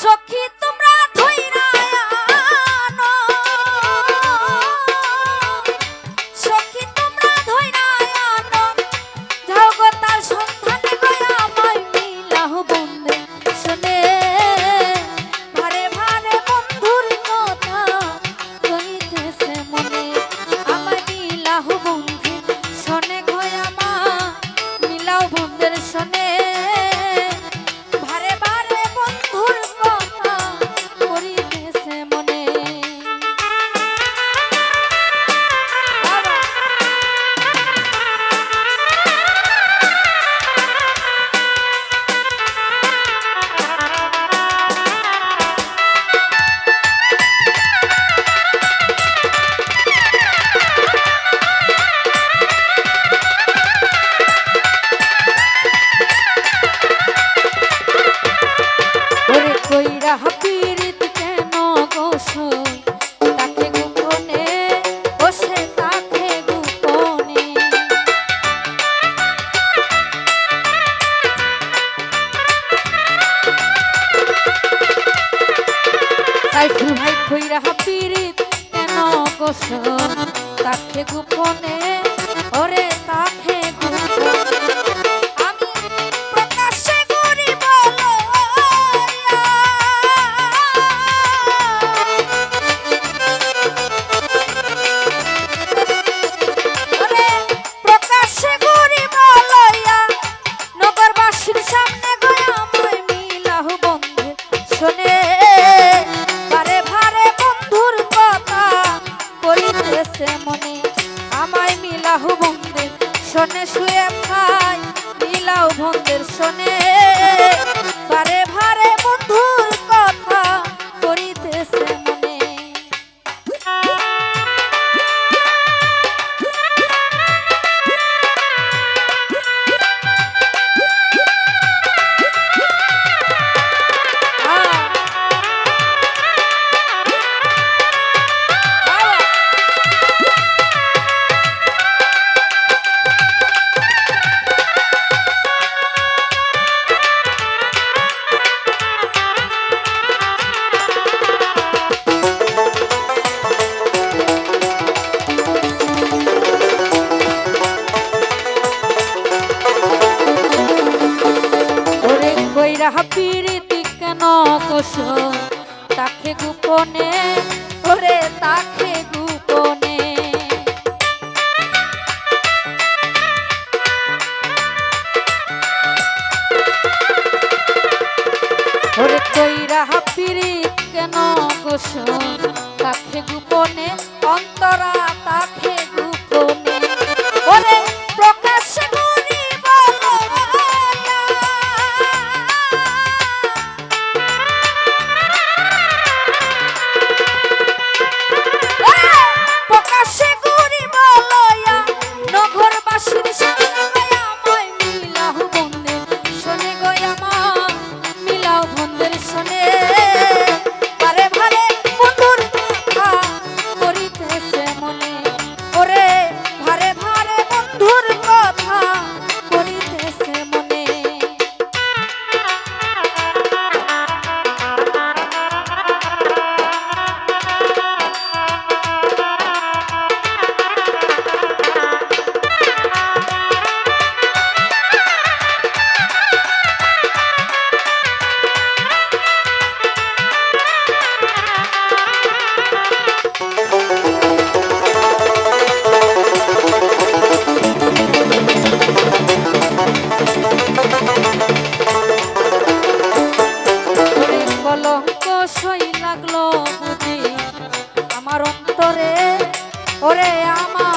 সখী সাইফুল ভাই খইরা হাপিরি কেন কষ তাকে গোপনে শুয়ে খায় নীলাও ভন্দের সনে। তাকে গোপনে ওরে তাকে গোপনে। ওরে কইরা হাপিরি কেন গোসো তাকে গোপনে অন্তরা তাকে সই লাগল বুঝি আমার অন্তরে ওরে আমার